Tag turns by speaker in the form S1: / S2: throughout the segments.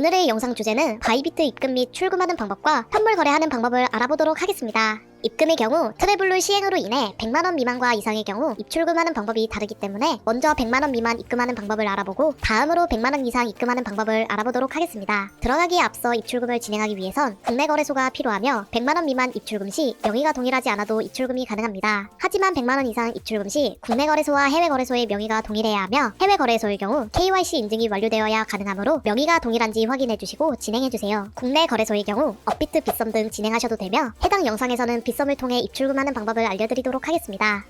S1: 오늘의 영상 주제는 바이비트 입금 및 출금하는 방법과 현물 거래하는 방법을 알아보도록 하겠습니다. 입금의 경우 트래블로 시행으로 인해 100만원 미만과 이상의 경우 입출금하는 방법이 다르기 때문에 먼저 100만원 미만 입금하는 방법을 알아보고 다음으로 100만원 이상 입금하는 방법을 알아보도록 하겠습니다. 들어가기에 앞서 입출금을 진행하기 위해선 국내 거래소가 필요하며 100만원 미만 입출금 시 명의가 동일하지 않아도 입출금이 가능합니다. 하지만 100만원 이상 입출금 시 국내 거래소와 해외 거래소의 명의가 동일해야 하며 해외 거래소의 경우 KYC 인증이 완료되어야 가능하므로 명의가 동일한지 확인해 주시고 진행해 주세요. 국내 거래소의 경우 업비트 빗썸 등 진행하셔도 되며 해당 영상에서는 빗썸을 통해 입출금하는 방법을 알려드리도록 하겠습니다.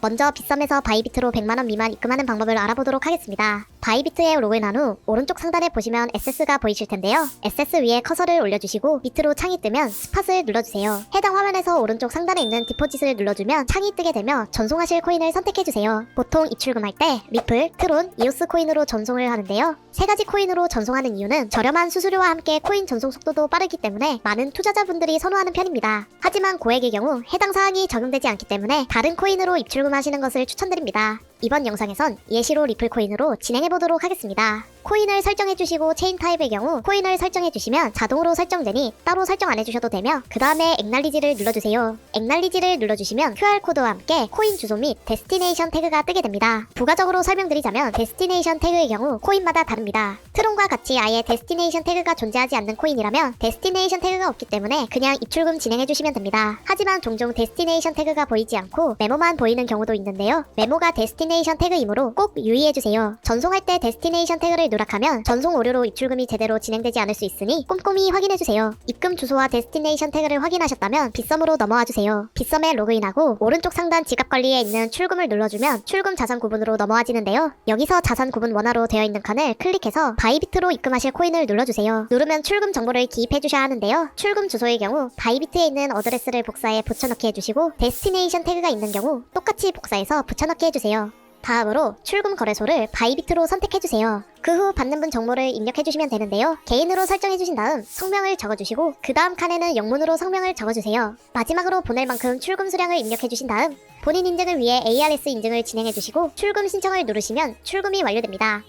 S1: 먼저 빗썸에서 바이비트로 100만원 미만 입금하는 방법을 알아보도록 하겠습니다. 바이비트에 로그인한 후 오른쪽 상단에 보시면 SS가 보이실 텐데요. SS 위에 커서를 올려주시고 밑으로 창이 뜨면 스팟을 눌러주세요. 해당 화면에서 오른쪽 상단에 있는 디포짓을 눌러주면 창이 뜨게 되며 전송하실 코인을 선택해주세요. 보통 입출금할 때 리플, 트론, 이오스 코인으로 전송을 하는데요. 세 가지 코인으로 전송하는 이유는 저렴한 수수료와 함께 코인 전송 속도도 빠르기 때문에 많은 투자자분들이 선호하는 편입니다. 하지만 고액의 경우 해당 사항이 적용되지 않기 때문에 다른 코인으로 입출금하시는 것을 추천드립니다. 이번 영상에선 예시로 리플 코인으로 진행해보도록 하겠습니다. 코인을 설정해주시고 체인 타입의 경우 코인을 설정해주시면 자동으로 설정되니 따로 설정 안 해주셔도 되며 그 다음에 엑날리지를 눌러주세요. 엑날리지를 눌러주시면 QR코드와 함께 코인 주소 및 데스티네이션 태그가 뜨게 됩니다. 부가적으로 설명드리자면 데스티네이션 태그의 경우 코인마다 다릅니다. 트론과 같이 아예 데스티네이션 태그가 존재하지 않는 코인이라면 데스티네이션 태그가 없기 때문에 그냥 입출금 진행해주시면 됩니다. 하지만 종종 데스티네이션 태그가 보이지 않고 메모만 보이는 경우도 있는데요. 메모가 데스티네이션 태그이므로 꼭 유의해주세요. 전송할 때 데스티네이션 태그를 누락하면 전송 오류로 입출금이 제대로 진행되지 않을 수 있으니 꼼꼼히 확인해주세요. 입금 주소와 데스티네이션 태그를 확인하셨다면 빗썸으로 넘어와 주세요. 빗썸에 로그인하고 오른쪽 상단 지갑 관리에 있는 출금을 눌러주면 출금 자산 구분으로 넘어와지는데요. 여기서 자산 구분 원화로 되어 있는 칸을 클릭해서 바이비트로 입금하실 코인을 눌러주세요. 누르면 출금 정보를 기입해주셔야 하는데요. 출금 주소의 경우 바이비트에 있는 어드레스를 복사해 붙여넣기 해주시고 데스티네이션 태그가 있는 경우 똑같이 복사해서 붙여넣기 해주세요. 다음으로 출금 거래소를 바이비트로 선택해주세요. 그 후 받는 분 정보를 입력해주시면 되는데요. 개인으로 설정해주신 다음 성명을 적어주시고 그 다음 칸에는 영문으로 성명을 적어주세요. 마지막으로 보낼 만큼 출금 수량을 입력해주신 다음 본인 인증을 위해 ARS 인증을 진행해주시고 출금 신청을 누르시면 출금이 완료됩니다.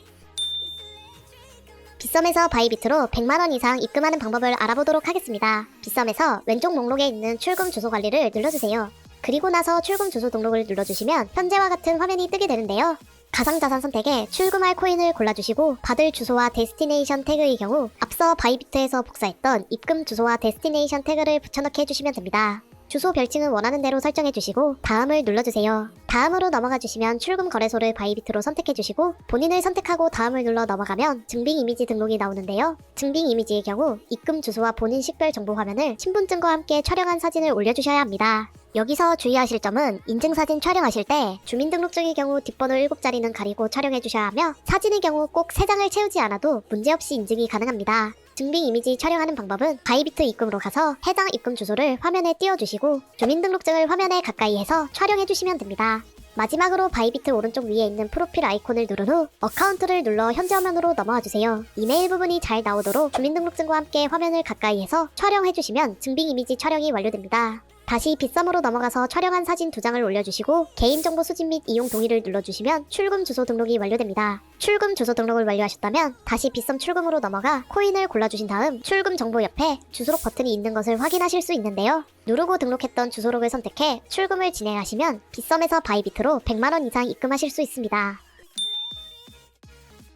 S1: 빗썸에서 바이비트로 100만원 이상 입금하는 방법을 알아보도록 하겠습니다. 빗썸에서 왼쪽 목록에 있는 출금 주소 관리를 눌러주세요. 그리고 나서 출금 주소 등록을 눌러주시면 현재와 같은 화면이 뜨게 되는데요. 가상자산 선택에 출금할 코인을 골라주시고 받을 주소와 데스티네이션 태그의 경우 앞서 바이비트에서 복사했던 입금 주소와 데스티네이션 태그를 붙여넣기 해주시면 됩니다. 주소 별칭은 원하는 대로 설정해 주시고 다음을 눌러주세요. 다음으로 넘어가 주시면 출금 거래소를 바이비트로 선택해 주시고 본인을 선택하고 다음을 눌러 넘어가면 증빙 이미지 등록이 나오는데요. 증빙 이미지의 경우 입금 주소와 본인 식별 정보 화면을 신분증과 함께 촬영한 사진을 올려주셔야 합니다. 여기서 주의하실 점은 인증사진 촬영하실 때 주민등록증의 경우 뒷번호 7자리는 가리고 촬영해 주셔야 하며 사진의 경우 꼭 3장을 채우지 않아도 문제없이 인증이 가능합니다. 증빙 이미지 촬영하는 방법은 바이비트 입금으로 가서 해당 입금 주소를 화면에 띄워주시고 주민등록증을 화면에 가까이 해서 촬영해 주시면 됩니다. 마지막으로 바이비트 오른쪽 위에 있는 프로필 아이콘을 누른 후 어카운트를 눌러 현재 화면으로 넘어와 주세요. 이메일 부분이 잘 나오도록 주민등록증과 함께 화면을 가까이 해서 촬영해 주시면 증빙 이미지 촬영이 완료됩니다. 다시 빗썸으로 넘어가서 촬영한 사진 두 장을 올려주시고 개인정보 수집 및 이용 동의를 눌러주시면 출금 주소 등록이 완료됩니다. 출금 주소 등록을 완료하셨다면 다시 빗썸 출금으로 넘어가 코인을 골라주신 다음 출금 정보 옆에 주소록 버튼이 있는 것을 확인하실 수 있는데요. 누르고 등록했던 주소록을 선택해 출금을 진행하시면 빗썸에서 바이비트로 100만원 이상 입금하실 수 있습니다.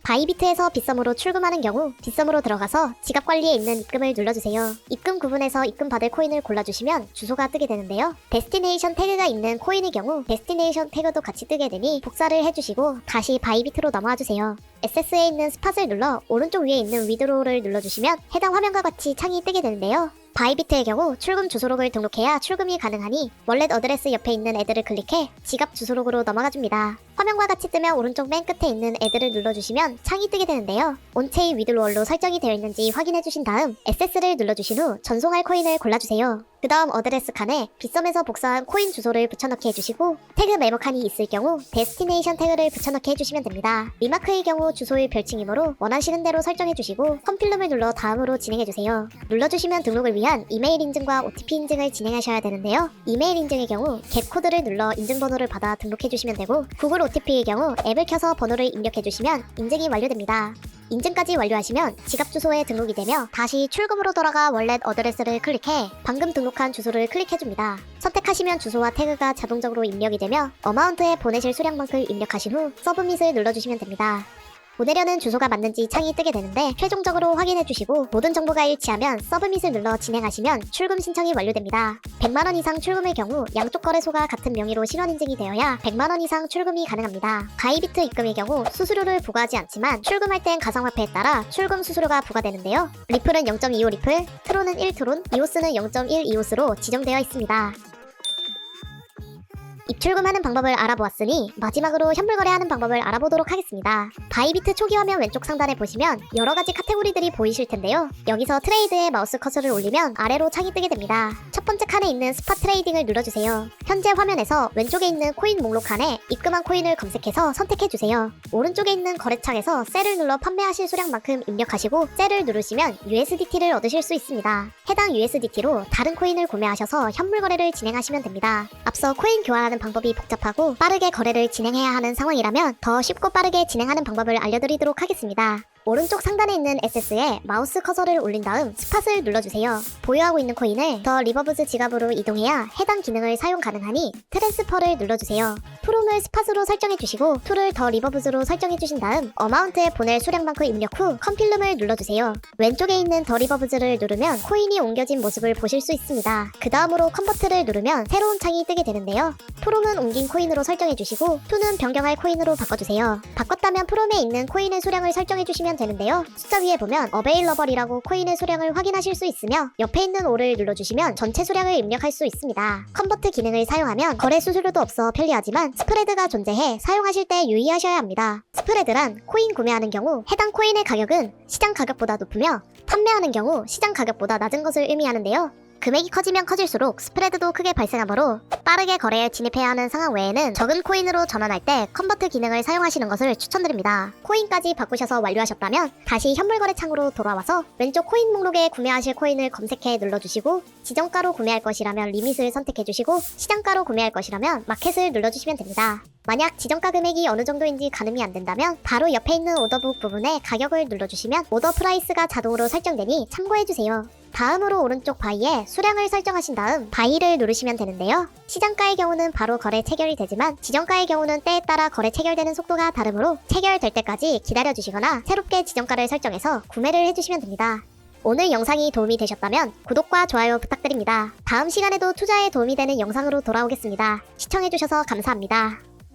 S1: 바이비트에서 빗썸으로 출금하는 경우 빗썸으로 들어가서 지갑 관리에 있는 입금을 눌러주세요. 입금 구분에서 입금 받을 코인을 골라주시면 주소가 뜨게 되는데요. 데스티네이션 태그가 있는 코인의 경우 데스티네이션 태그도 같이 뜨게 되니 복사를 해주시고 다시 바이비트로 넘어와 주세요. SS에 있는 스팟을 눌러 오른쪽 위에 있는 위드로우를 눌러주시면 해당 화면과 같이 창이 뜨게 되는데요. 바이비트의 경우 출금 주소록을 등록해야 출금이 가능하니 월렛 어드레스 옆에 있는 애들을 클릭해 지갑 주소록으로 넘어가 줍니다. 화면과 같이 뜨면 오른쪽 맨 끝에 있는 애들을 눌러주시면 창이 뜨게 되는데요. 온체인 위드로얼로 설정이 되어 있는지 확인해 주신 다음 SS를 눌러주신 후 전송할 코인을 골라주세요. 그 다음 어드레스 칸에 빗썸에서 복사한 코인 주소를 붙여넣기 해주시고 태그 메모 칸이 있을 경우 데스티네이션 태그를 붙여넣기 해주시면 됩니다. 리마크의 경우 주소의 별칭이므로 원하시는 대로 설정해주시고 컴필름을 눌러 다음으로 진행해주세요. 눌러주시면 등록을 위한 이메일 인증과 OTP 인증을 진행하셔야 되는데요. 이메일 인증의 경우 겟 코드를 눌러 인증번호를 받아 등록해주시면 되고 구글 OTP의 경우 앱을 켜서 번호를 입력해주시면 인증이 완료됩니다. 인증까지 완료하시면 지갑 주소에 등록이 되며 다시 출금으로 돌아가 월렛 어드레스를 클릭해 방금 등록한 주소를 클릭해줍니다. 선택하시면 주소와 태그가 자동적으로 입력이 되며 어마운트에 보내실 수량만큼 입력하신 후 서브밋을 눌러주시면 됩니다. 보내려는 주소가 맞는지 창이 뜨게 되는데 최종적으로 확인해주시고 모든 정보가 일치하면 서브밋을 눌러 진행하시면 출금 신청이 완료됩니다. 100만원 이상 출금의 경우 양쪽 거래소가 같은 명의로 실원 인증이 되어야 100만원 이상 출금이 가능합니다. 바이비트 입금의 경우 수수료를 부과하지 않지만 출금할 땐 가상화폐에 따라 출금 수수료가 부과되는데요. 리플은 0.25 리플, 트론은 1트론, 이오스는 0.1 이오스로 지정되어 있습니다. 입출금하는 방법을 알아보았으니 마지막으로 현물 거래하는 방법을 알아보도록 하겠습니다. 바이비트 초기 화면 왼쪽 상단에 보시면 여러 가지 카테고리들이 보이실 텐데요. 여기서 트레이드에 마우스 커서를 올리면 아래로 창이 뜨게 됩니다. 첫 번째 칸에 있는 스팟 트레이딩을 눌러주세요. 현재 화면에서 왼쪽에 있는 코인 목록 칸에 입금한 코인을 검색해서 선택해주세요. 오른쪽에 있는 거래창에서 셀을 눌러 판매하실 수량만큼 입력하시고 셀을 누르시면 USDT를 얻으실 수 있습니다. 해당 USDT로 다른 코인을 구매하셔서 현물 거래를 진행하시면 됩니다. 앞서 코인 교환하는 방법이 복잡하고 빠르게 거래를 진행해야 하는 상황이라면 더 쉽고 빠르게 진행하는 방법을 알려드리도록 하겠습니다. 오른쪽 상단에 있는 SS에 마우스 커서를 올린 다음 스팟을 눌러주세요. 보유하고 있는 코인을 더 리버브즈 지갑으로 이동해야 해당 기능을 사용 가능하니 트랜스퍼를 눌러주세요. 프롬을 스팟으로 설정해주시고 툴을 더 리버브즈로 설정해주신 다음 어마운트에 보낼 수량만큼 입력 후 컴필름을 눌러주세요. 왼쪽에 있는 더 리버브즈를 누르면 코인이 옮겨진 모습을 보실 수 있습니다. 그 다음으로 컨버트를 누르면 새로운 창이 뜨게 되는데요. 프롬은 옮긴 코인으로 설정해주시고 툴은 변경할 코인으로 바꿔주세요. 바꿨다면 프롬에 있는 코인의 수량을 설정해주시면 되는데요. 숫자 위에 보면 어베일러벌이라고 코인의 수량을 확인하실 수 있으며 옆에 있는 5를 눌러주시면 전체 수량을 입력할 수 있습니다. 컨버트 기능을 사용하면 거래 수수료도 없어 편리하지만 스프레드가 존재해 사용하실 때 유의하셔야 합니다. 스프레드란 코인 구매하는 경우 해당 코인의 가격은 시장 가격보다 높으며 판매하는 경우 시장 가격보다 낮은 것을 의미하는데요. 금액이 커지면 커질수록 스프레드도 크게 발생하므로 빠르게 거래에 진입해야 하는 상황 외에는 적은 코인으로 전환할 때 컨버트 기능을 사용하시는 것을 추천드립니다. 코인까지 바꾸셔서 완료하셨다면 다시 현물 거래 창으로 돌아와서 왼쪽 코인 목록에 구매하실 코인을 검색해 눌러주시고 지정가로 구매할 것이라면 리밋을 선택해주시고 시장가로 구매할 것이라면 마켓을 눌러주시면 됩니다. 만약 지정가 금액이 어느 정도인지 가늠이 안 된다면 바로 옆에 있는 오더북 부분에 가격을 눌러주시면 오더 프라이스가 자동으로 설정되니 참고해주세요. 다음으로 오른쪽 바이에 수량을 설정하신 다음 바이를 누르시면 되는데요. 시장가의 경우는 바로 거래 체결이 되지만 지정가의 경우는 때에 따라 거래 체결되는 속도가 다르므로 체결될 때까지 기다려주시거나 새롭게 지정가를 설정해서 구매를 해주시면 됩니다. 오늘 영상이 도움이 되셨다면 구독과 좋아요 부탁드립니다. 다음 시간에도 투자에 도움이 되는 영상으로 돌아오겠습니다. 시청해주셔서 감사합니다.